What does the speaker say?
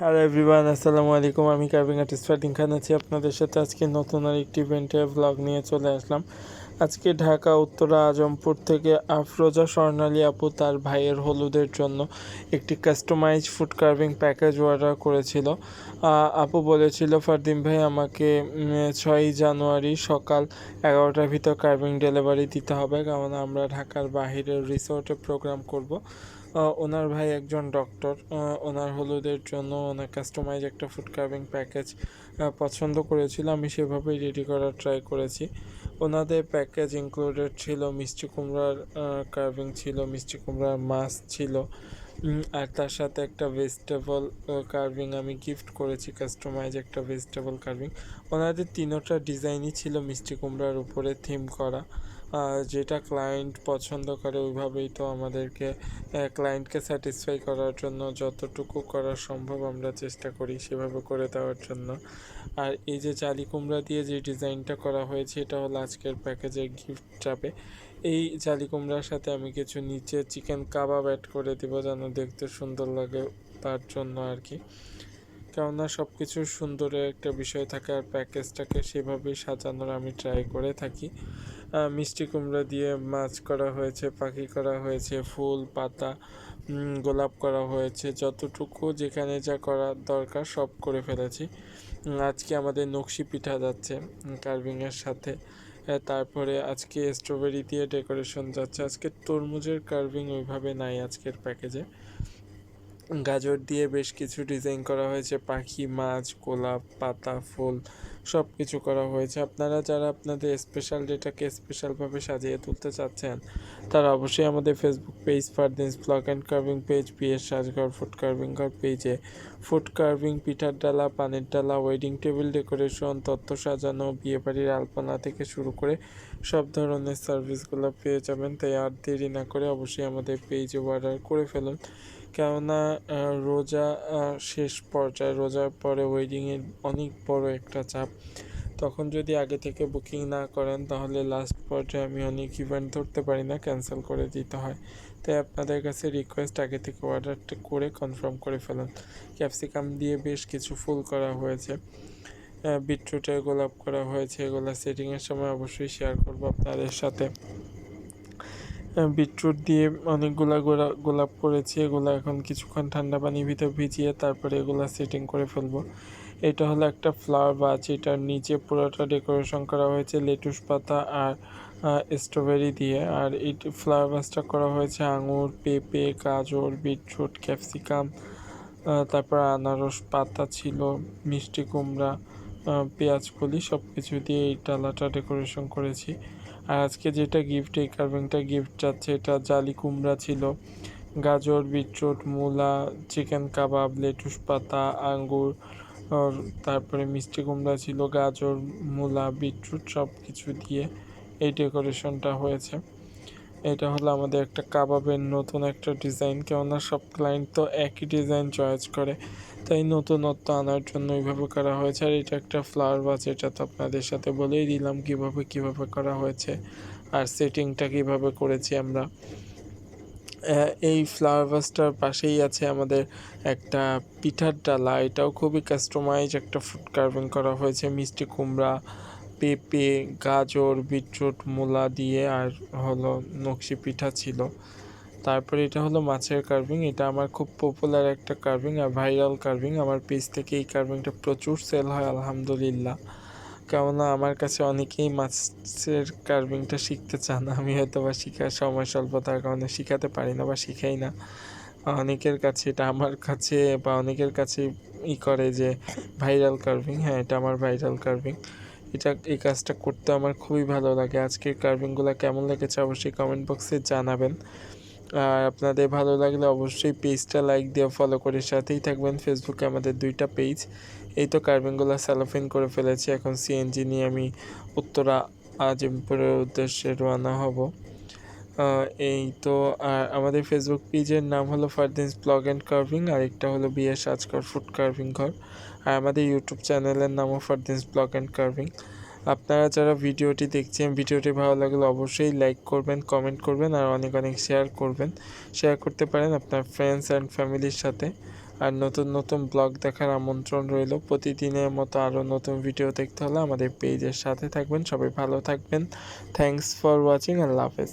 Hello everyone আসসালামু আলাইকুম। আমি কার্ভিং আর্টিস্ট ফার্দিন খান আছি। আপনাদের সাথে আজকে নতুন আর একটি ইভেন্টের ব্লগ নিয়ে চলে আসলাম। আজকে ঢাকা, উত্তরা আজমপুর থেকে আফরোজা স্বর্ণালী আপু তার ভাইয়ের হলুদের জন্য একটি customize food carving package order করেছিল। আপু বলেছিল, ফারদিন ভাই, আমাকে ছয়ই জানুয়ারি সকাল এগারোটার ভিতর কার্ভিং ডেলিভারি দিতে হবে। কারণ আমরা ঢাকার বাহিরের রিসোর্টে প্রোগ্রাম করব। ওনার ভাই একজন ডক্টর ওনার হলুদের জন্য ওনার কাস্টমাইজ একটা ফুড কার্ভিং প্যাকেজ পছন্দ করেছিল। আমি সেভাবেই রেডি করার ট্রাই করেছি। ওনাদের প্যাকেজ ইনক্লুডেড ছিল মিষ্টি কুমড়ার কার্ভিং ছিল, মিষ্টি কুমড়ার মাছ ছিল। আর তার সাথে একটা ভেজিটেবল কার্ভিং আমি গিফট করেছি কাস্টমাইজ একটা ভেজিটেবল কার্ভিং ওনাদের তিনোটা ডিজাইনই ছিল মিষ্টি কুমড়ার উপরে থিম করা। যেটা ক্লায়েন্ট পছন্দ করে ওইভাবেই তো আমাদেরকে ক্লায়েন্টকে স্যাটিসফাই করার জন্য যতটুকু করা সম্ভব আমরা চেষ্টা করি সেভাবে করে দেওয়ার জন্য। আর এই যে জালি কুমড়া দিয়ে যে ডিজাইনটা করা হয়েছে, এটা হলো আজকের প্যাকেজের গিফট যাবে। এই জালি কুমড়ার সাথে আমি কিছু নিচে চিকেন কাবাব অ্যাড করে দিব যেন দেখতে সুন্দর লাগে তার জন্য আর কি। কেননা সব কিছু সুন্দরের একটা বিষয় থাকে আর প্যাকেজটাকে সেভাবেই সাজানোর আমি ট্রাই করে থাকি। মিষ্টি কুমড়া দিয়ে মাছ করা হয়েছে, পাখি করা হয়েছে, ফুল, পাতা গোলাপ করা হয়েছে, যতটুকু যেখানে যা করা দরকার সব করে ফেলেছি। আজকে আমাদের নকশি পিঠা যাচ্ছে কার্ভিংয়ের সাথে। তারপরে আজকে স্ট্রবেরি দিয়ে ডেকোরেশন যাচ্ছে। আজকে তরমুজের কার্ভিং ওইভাবে নাই আজকের প্যাকেজে গাজর দিয়ে বেশ কিছু ডিজাইন করা হয়েছে। পাখি, মাছ, গোলাপ, পাতা, ফুল সব কিছু করা হয়েছে। আপনারা যারা আপনাদের স্পেশাল ডেটাকে স্পেশালভাবে সাজিয়ে তুলতে চাচ্ছেন, তারা অবশ্যই আমাদের Facebook page Fardin's blog and carving page PS Sajghar food carving ঘর পেজে ফুড কার্ভিং পিঠার ডালা, পানের ডালা ওয়েডিং টেবিল ডেকোরেশন তত্ত্ব সাজানো, বিয়েবাড়ির আলপনা থেকে শুরু করে সব ধরনের সার্ভিসগুলো পেয়ে যাবেন। তাই আর দেরি না করে অবশ্যই আমাদের পেজে অর্ডার করে ফেলুন। কেননা রোজা শেষ পর্যায়ে, রোজার পরে ওয়েডিংয়ের অনেক বড় একটা চাপ। তখন যদি আগে থেকে বুকিং না করেন, তাহলে লাস্ট পর্যায়ে আমি অনেক ইভেন্ট ধরতে পারি না ক্যান্সেল করে দিতে হয়। তাই আপনাদের কাছে রিকোয়েস্ট আগে থেকে অর্ডারটা করে কনফার্ম করে ফেলুন। ক্যাপসিকাম দিয়ে বেশ কিছু ফুল করা হয়েছে। বিটরুটের গোলাপ করা হয়েছে, এগুলো সেটিংয়ের সময় অবশ্যই শেয়ার করব আপনাদের সাথে। বিটরুট দিয়ে অনেকগুলা গোলা, গোলাপ করেছি, এগুলো এখন কিছুক্ষণ ঠান্ডা পানির ভিতর ভিজিয়ে তারপরে এগুলা সেটিং করে ফেলব। এটা হলো একটা ফ্লাওয়ার বাচ এটার নিচে পুরোটা ডেকোরেশন করা হয়েছে লেটুস পাতা আর স্ট্রবেরি দিয়ে। আর এই ফ্লাওয়ার বাচটা করা হয়েছে আঙুর, পেঁপে, গাজর, বিটরুট ক্যাপসিকাম তারপর আনারস পাতা ছিল, মিষ্টি কুমড়া পেঁয়াজ কলি সব কিছু দিয়ে এই ডালাটা ডেকোরেশন করেছি। আর আজকে যেটা গিফট এই কার্ভিংটা গিফট যাচ্ছে, এটা জালি কুমড়া ছিল, গাজর, বিটরুট, মূলা চিকেন কাবাব লেটুস পাতা, আঙ্গুর তারপরে মিষ্টি কুমড়া ছিল, গাজর, মূলা, বিটরুট সব কিছু দিয়ে এই ডেকোরেশনটা হয়েছে। এটা হলো আমাদের একটা কাবাবের নতুন একটা ডিজাইন কেননা সব ক্লায়েন্ট তো একই ডিজাইন চয়েস করে। তাই নতুনত্ব আনার জন্য এইভাবে করা হয়েছে। আর এটা একটা ফ্লাওয়ার বাস এটা তো আপনাদের সাথে বলেই দিলাম কীভাবে কীভাবে করা হয়েছে আর সেটিংটা কীভাবে করেছি আমরা। এই ফ্লাওয়ার বাসটার পাশেই আছে আমাদের একটা পিঠার ডালা। এটাও খুবই কাস্টমাইজ একটা ফুড কার্ভিং করা হয়েছে, মিষ্টি কুমড়া পেঁপে, গাজর, বিটরুট, মূলা দিয়ে আর হলো নকশি পিঠা ছিল। তারপরে এটা হলো মাছের কার্ভিং এটা আমার খুব পপুলার একটা কার্ভিং আর ভাইরাল কার্ভিং আমার পেজ থেকে এই কার্ভিংটা প্রচুর সেল হয়, আলহামদুলিল্লাহ। কেননা আমার কাছে অনেকেই মাছের কার্ভিংটা শিখতে চান, আমি হয়তো বা শেখার সময় স্বল্পতার কারণে শিখাতে পারি না বা শিখাই না। অনেকের কাছে এটা আমার কাছে বা অনেকের কাছে ই করে যে ভাইরাল কার্ভিং হ্যাঁ এটা আমার ভাইরাল কার্ভিং এটা, এই কাজটা করতে আমার খুবই ভালো লাগে। আজকের কার্ভিংগুলো কেমন লেগেছে অবশ্যই কমেন্ট বক্সে জানাবেন। আর আপনাদের ভালো লাগলে অবশ্যই পেজটা লাইক দিয়ে ফলো করে সাথেই থাকবেন। ফেসবুকে আমাদের দুইটা পেজ এই তো কার্ভিংগুলো স্যালোফিন করে ফেলেছি। এখন সিএনজি নিয়ে আমি উত্তরা আজিমপুরের উদ্দেশ্যে রওনা হব। এই তো, আর আমাদের ফেসবুক পেজের নাম হলো ফারদিনস ব্লগ অ্যান্ড কার্ভিং আর একটা হলো বিএস আজকার ফুড কার্ভিং ঘর, আর আমাদের ইউটিউব চ্যানেলের নামও ফারদিনস ব্লগ অ্যান্ড কার্ভিং। আপনারা যারা ভিডিওটি দেখছেন, ভিডিওটি ভালো লাগলে অবশ্যই লাইক করবেন কমেন্ট করবেন, আর অনেক অনেক শেয়ার করবেন। শেয়ার করতে পারেন আপনার ফ্রেন্ডস অ্যান্ড ফ্যামিলির সাথে। আর নতুন নতুন ব্লগ দেখার আমন্ত্রণ রইল। প্রতিদিনের মতো আরও নতুন ভিডিও দেখতে হলে আমাদের পেজের সাথে থাকবেন। সবাই ভালো থাকবেন। থ্যাংকস ফর ওয়াচিং আল্লাহ হাফেজ